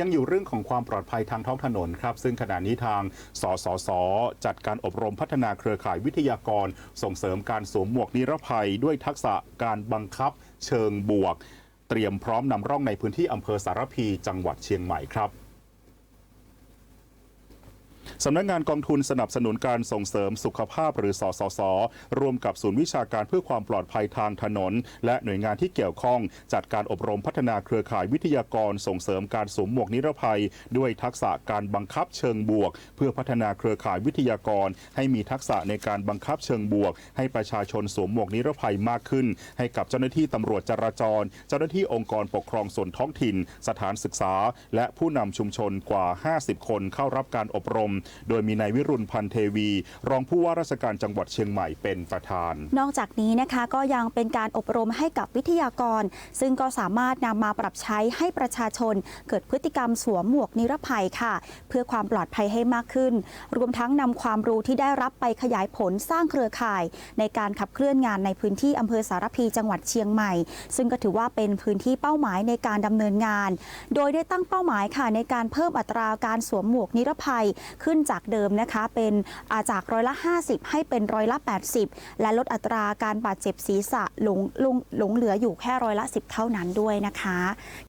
ยังอยู่เรื่องของความปลอดภัยทางท้องถนนครับ ซึ่งขณะนี้ทางสสส จัดการอบรมพัฒนาเครือข่ายวิทยากร ส่งเสริมการสวมหมวกนิรภัย ด้วยทักษะการบังคับเชิงบวก เตรียมพร้อมนำร่องในพื้นที่อำเภอสารพีจังหวัดเชียงใหม่ครับ สำนักงานกองทุนสนับสนุนการส่งเสริมสุขภาพหรือสสส ร่วมกับศูนย์วิชาการเพื่อความปลอดภัยทางถนน และหน่วยงานที่เกี่ยวข้อง จัดการอบรมพัฒนาเครือข่ายวิทยากรส่งเสริมการสวมหมวกนิรภัย ด้วยทักษะการบังคับเชิงบวก เพื่อพัฒนาเครือข่ายวิทยากร ให้มีทักษะในการบังคับเชิงบวก ให้ประชาชนสวมหมวกนิรภัยมากขึ้น ให้กับเจ้าหน้าที่ตำรวจจราจร เจ้าหน้าที่องค์กรปกครองส่วนท้องถิ่น สถานศึกษา และผู้นำชุมชนกว่า 50 คนเข้ารับการอบรมโดยมีนายวิรุณพันธ์เทวี รองผู้ว่าราชการจังหวัดเชียงใหม่เป็นประธาน นอกจากนี้นะคะก็ยังเป็นการอบรมให้กับวิทยากร ซึ่งก็สามารถนำมาปรับใช้ให้ประชาชน เกิดพฤติกรรมสวมหมวกนิรภัยค่ะ เพื่อความปลอดภัยให้มากขึ้น รวมทั้งนำความรู้ที่ได้รับไปขยายผลสร้างเครือข่าย ในการขับเคลื่อนงานในพื้นที่อำเภอสารพีจังหวัดเชียงใหม่ ซึ่งก็ถือว่าเป็นพื้นที่เป้าหมายในการดำเนินงาน โดยได้ตั้งเป้าหมายค่ะในการเพิ่มอัตราการสวมหมวกนิรภัยขึ้นจากเดิมนะคะ เป็นอาจากร้อยละ 50 ให้เป็นร้อยละ 80 และลดอัตราการบาดเจ็บศีรษะหลงหลงหลงเหลืออยู่แค่ร้อยละ 10 เท่านั้นด้วยนะคะ